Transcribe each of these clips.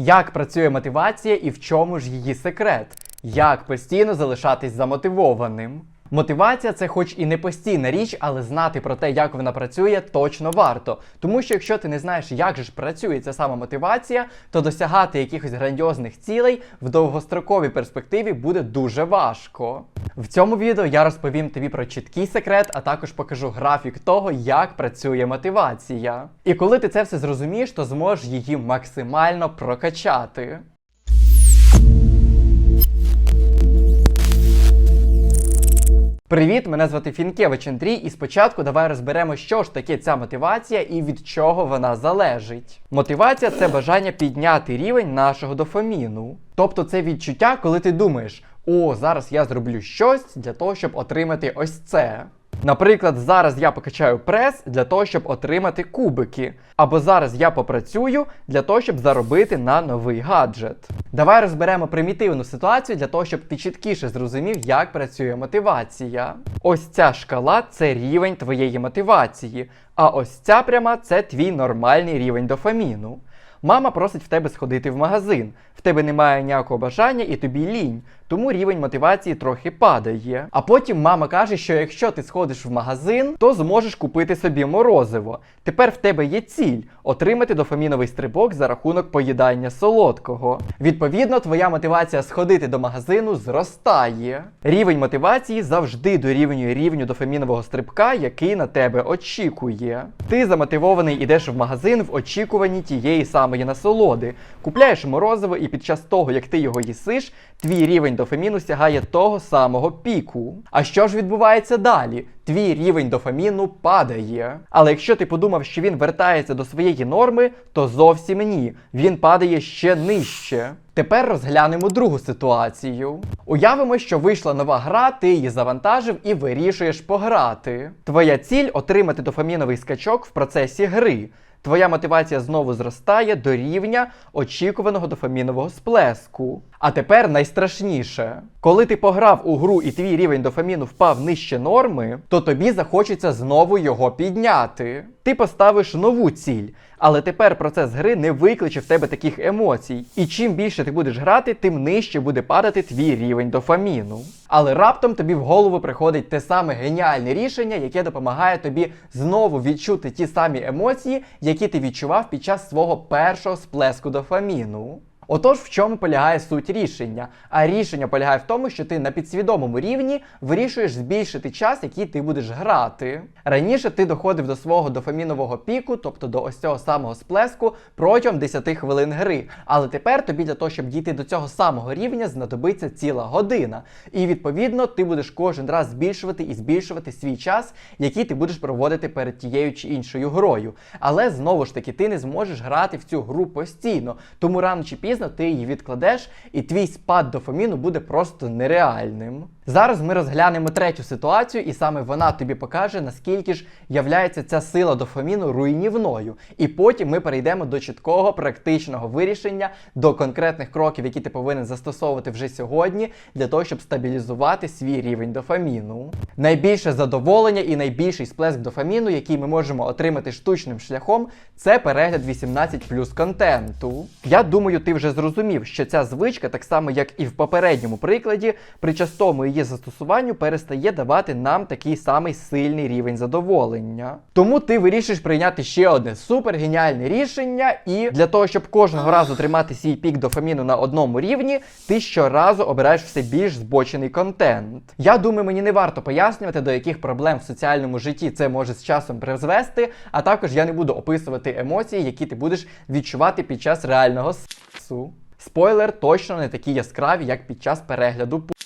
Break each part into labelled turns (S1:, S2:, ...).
S1: Як працює мотивація і в чому ж її секрет? Як постійно залишатись замотивованим? Мотивація це хоч і не постійна річ, але знати про те, як вона працює, точно варто. Тому що якщо ти не знаєш, як же ж працює ця сама мотивація, то досягати якихось грандіозних цілей в довгостроковій перспективі буде дуже важко. В цьому відео я розповім тобі про чіткий секрет, а також покажу графік того, як працює мотивація. І коли ти це все зрозумієш, то зможеш її максимально прокачати. Привіт, мене звати Фінкевич Андрій, і спочатку давай розберемо, що ж таке ця мотивація і від чого вона залежить. Мотивація це бажання підняти рівень нашого дофаміну. Тобто це відчуття, коли ти думаєш, о, зараз я зроблю щось для того, щоб отримати ось це. Наприклад, зараз я покачаю прес для того, щоб отримати кубики. Або зараз я попрацюю для того, щоб заробити на новий гаджет. Давай розберемо примітивну ситуацію для того, щоб ти чіткіше зрозумів, як працює мотивація. Ось ця шкала це рівень твоєї мотивації, а ось ця пряма це твій нормальний рівень дофаміну. Мама просить в тебе сходити в магазин. В тебе немає ніякого бажання і тобі лінь, тому рівень мотивації трохи падає. А потім мама каже, що якщо ти сходиш в магазин, то зможеш купити собі морозиво. Тепер в тебе є ціль отримати дофаміновий стрибок за рахунок поїдання солодкого. Відповідно, твоя мотивація сходити до магазину зростає. Рівень мотивації завжди дорівнює рівню дофамінового стрибка, який на тебе очікує. Ти замотивований ідеш в магазин в очікуванні тієї самої насолоди, купляєш морозиво, і під час того, як ти його їсиш, твій рівень дофаміну сягає того самого піку. А що ж відбувається далі? Твій рівень дофаміну падає. Але якщо ти подумав, що він вертається до своєї норми, то зовсім ні. Він падає ще нижче. Тепер розглянемо другу ситуацію. Уявимо, що вийшла нова гра, ти її завантажив і вирішуєш пограти. Твоя ціль отримати дофаміновий скачок в процесі гри. Твоя мотивація знову зростає до рівня очікуваного дофамінового сплеску. А тепер найстрашніше. Коли ти пограв у гру і твій рівень дофаміну впав нижче норми, то тобі захочеться знову його підняти. Ти поставиш нову ціль, але тепер процес гри не викличе в тебе таких емоцій. І чим більше ти будеш грати, тим нижче буде падати твій рівень дофаміну. Але раптом тобі в голову приходить те саме геніальне рішення, яке допомагає тобі знову відчути ті самі емоції, які ти відчував під час свого першого сплеску дофаміну. Отож, в чому полягає суть рішення? А рішення полягає в тому, що ти на підсвідомому рівні вирішуєш збільшити час, який ти будеш грати. Раніше ти доходив до свого дофамінового піку, тобто до ось цього самого сплеску, протягом 10 хвилин гри. Але тепер тобі для того, щоб дійти до цього самого рівня, знадобиться ціла година. І відповідно ти будеш кожен раз збільшувати і збільшувати свій час, який ти будеш проводити перед тією чи іншою грою. Але знову ж таки, ти не зможеш грати в цю гру постійно, тому рано чи пізно ти її відкладеш, і твій спад дофаміну буде просто нереальним. Зараз ми розглянемо третю ситуацію, і саме вона тобі покаже, наскільки ж являється ця сила дофаміну руйнівною. І потім ми перейдемо до чіткого практичного вирішення, до конкретних кроків, які ти повинен застосовувати вже сьогодні, для того, щоб стабілізувати свій рівень дофаміну. Найбільше задоволення і найбільший сплеск дофаміну, який ми можемо отримати штучним шляхом, це перегляд 18 плюс контенту. Я думаю, ти вже зрозумів, що ця звичка, так само як і в попередньому прикладі, при частому її застосуванню перестає давати нам такий самий сильний рівень задоволення. Тому ти вирішиш прийняти ще одне супергеніальне рішення, і для того, щоб кожного разу тримати свій пік дофаміну на одному рівні, ти щоразу обираєш все більш збочений контент. Я думаю, мені не варто пояснювати, до яких проблем в соціальному житті це може з часом призвести, а також я не буду описувати емоції, які ти будеш відчувати під час реального сексу. Спойлер точно не такі яскраві, як під час перегляду порно.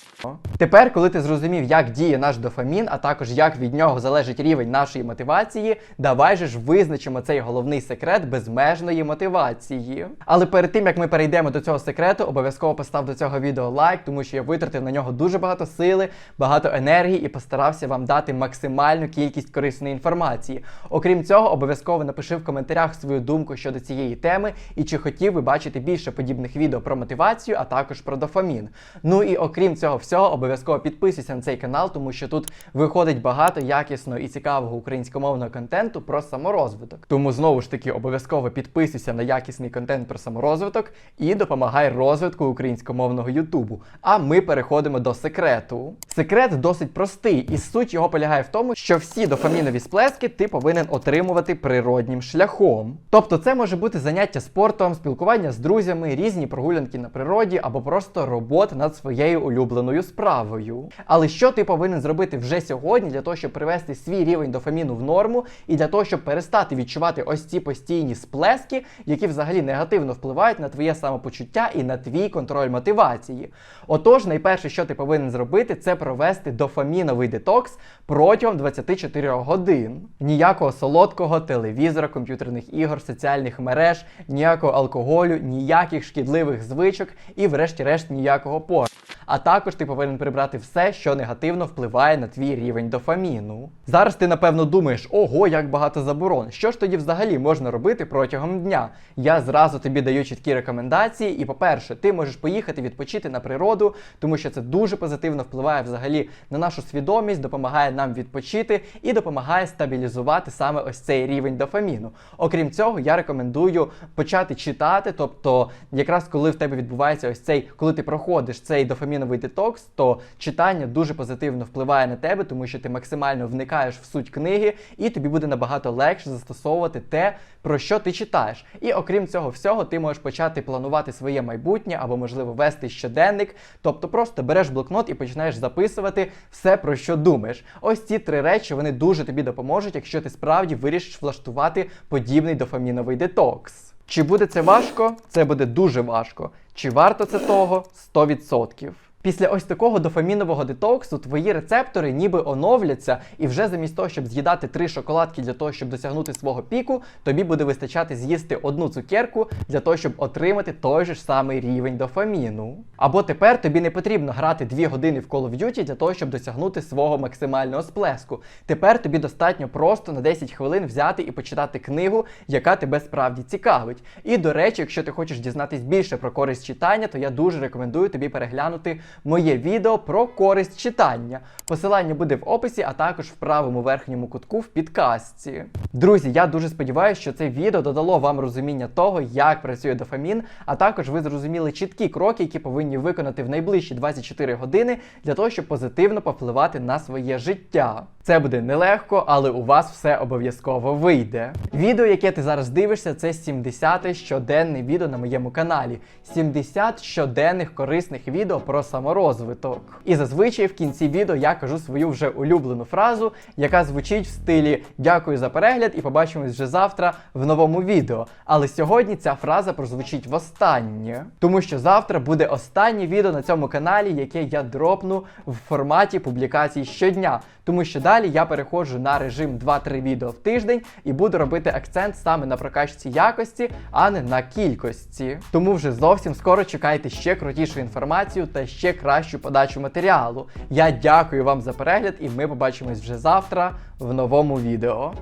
S1: Тепер, коли ти зрозумів, як діє наш дофамін, а також як від нього залежить рівень нашої мотивації, давай же ж визначимо цей головний секрет безмежної мотивації. Але перед тим як ми перейдемо до цього секрету, обов'язково постав до цього відео лайк, тому що я витратив на нього дуже багато сили, багато енергії і постарався вам дати максимальну кількість корисної інформації. Окрім цього, обов'язково напиши в коментарях свою думку щодо цієї теми і чи хотів би бачити більше подібних відео про мотивацію, а також про дофамін. Ну і окрім цього всього. Всього, обов'язково підписуйся на цей канал, тому що тут виходить багато якісного і цікавого українськомовного контенту про саморозвиток. Тому знову ж таки обов'язково підписуйся на якісний контент про саморозвиток і допомагай розвитку українськомовного Ютубу. А ми переходимо до секрету. Секрет досить простий, і суть його полягає в тому, що всі дофамінові сплески ти повинен отримувати природнім шляхом. Тобто, це може бути заняття спортом, спілкування з друзями, різні прогулянки на природі або просто робота над своєю улюбленою справою. Але що ти повинен зробити вже сьогодні для того, щоб привести свій рівень дофаміну в норму, і для того, щоб перестати відчувати ось ці постійні сплески, які взагалі негативно впливають на твоє самопочуття і на твій контроль мотивації. Отож, найперше, що ти повинен зробити, це провести дофаміновий детокс протягом 24 годин. Ніякого солодкого телевізора, комп'ютерних ігор, соціальних мереж, ніякого алкоголю, ніяких шкідливих звичок і, врешті-решт, ніякого пору. А також ти повинен прибрати все, що негативно впливає на твій рівень дофаміну. Зараз ти напевно думаєш, ого, як багато заборон. Що ж тоді взагалі можна робити протягом дня? Я зразу тобі даю чіткі рекомендації. І, по-перше, ти можеш поїхати відпочити на природу, тому що це дуже позитивно впливає взагалі на нашу свідомість, допомагає нам відпочити і допомагає стабілізувати саме ось цей рівень дофаміну. Окрім цього, я рекомендую почати читати, тобто, якраз коли в тебе відбувається ось цей, коли ти проходиш цей дофаміновий детокс, то читання дуже позитивно впливає на тебе, тому що ти максимально вникаєш в суть книги, і тобі буде набагато легше застосовувати те, про що ти читаєш. І окрім цього всього, ти можеш почати планувати своє майбутнє або, можливо, вести щоденник. Тобто просто береш блокнот і починаєш записувати все, про що думаєш. Ось ці три речі вони дуже тобі допоможуть, якщо ти справді вирішиш влаштувати подібний дофаміновий детокс. Чи буде це важко? Це буде дуже важко. Чи варто це того? 100%. Після ось такого дофамінового детоксу твої рецептори ніби оновляться, і вже замість того, щоб з'їдати три шоколадки для того, щоб досягнути свого піку, тобі буде вистачати з'їсти одну цукерку для того, щоб отримати той же ж самий рівень дофаміну. Або тепер тобі не потрібно грати 2 години в Call of Duty для того, щоб досягнути свого максимального сплеску. Тепер тобі достатньо просто на 10 хвилин взяти і почитати книгу, яка тебе справді цікавить. І до речі, якщо ти хочеш дізнатись більше про користь читання, то я дуже рекомендую тобі переглянути моє відео про користь читання. Посилання буде в описі, а також в правому верхньому кутку в підкастці. Друзі, я дуже сподіваюся, що це відео додало вам розуміння того, як працює дофамін, а також ви зрозуміли чіткі кроки, які повинні виконати в найближчі 24 години для того, щоб позитивно повпливати на своє життя. Це буде нелегко, але у вас все обов'язково вийде. Відео, яке ти зараз дивишся, це 70-те щоденне відео на моєму каналі. 70 щоденних корисних відео про саморозвиток. І зазвичай в кінці відео я кажу свою вже улюблену фразу, яка звучить в стилі Дякую за перегляд і побачимось вже завтра в новому відео. Але сьогодні ця фраза прозвучить востаннє, тому що завтра буде останнє відео на цьому каналі, яке я дропну в форматі публікацій щодня. Тому що далі я переходжу на режим 2-3 відео в тиждень і буду робити акцент саме на прокачці якості, а не на кількості. Тому вже зовсім скоро чекайте ще крутішу інформацію та кращу подачу матеріалу. Я дякую вам за перегляд, і ми побачимось вже завтра в новому відео.